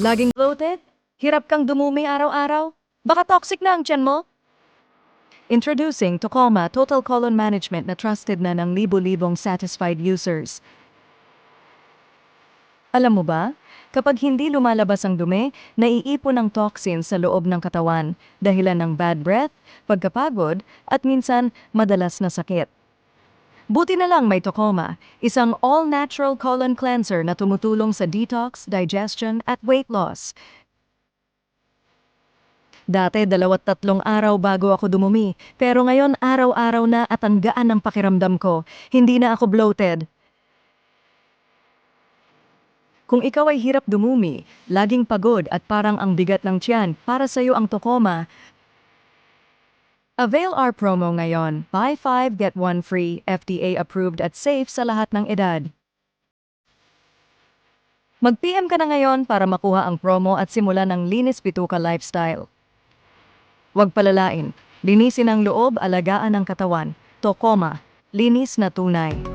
Laging bloated? Hirap kang dumumi araw-araw? Baka toxic na ang tiyan mo? Introducing Tocoma Total Colon Management na trusted na ng libo-libong satisfied users. Alam mo ba, kapag hindi lumalabas ang dumi, naiipon ang toxins sa loob ng katawan, dahilan ng bad breath, pagkapagod, at minsan madalas na sakit. Buti na lang may Tocoma, isang all-natural colon cleanser na tumutulong sa detox, digestion, at weight loss. Dati dalawat tatlong araw bago ako dumumi, pero ngayon araw-araw na at ang gaan ng pakiramdam ko. Hindi na ako bloated. Kung ikaw ay hirap dumumi, laging pagod at parang ang bigat ng tiyan, para sa iyo ang Tocoma. Avail our promo ngayon. Buy 5 get 1 free, FDA approved at safe sa lahat ng edad. Mag-PM ka na ngayon para makuha ang promo at simulan ng Linis Pituka lifestyle. Huwag palalain. Linisin ang loob, alagaan ang katawan. Tocoma. Linis na tunay.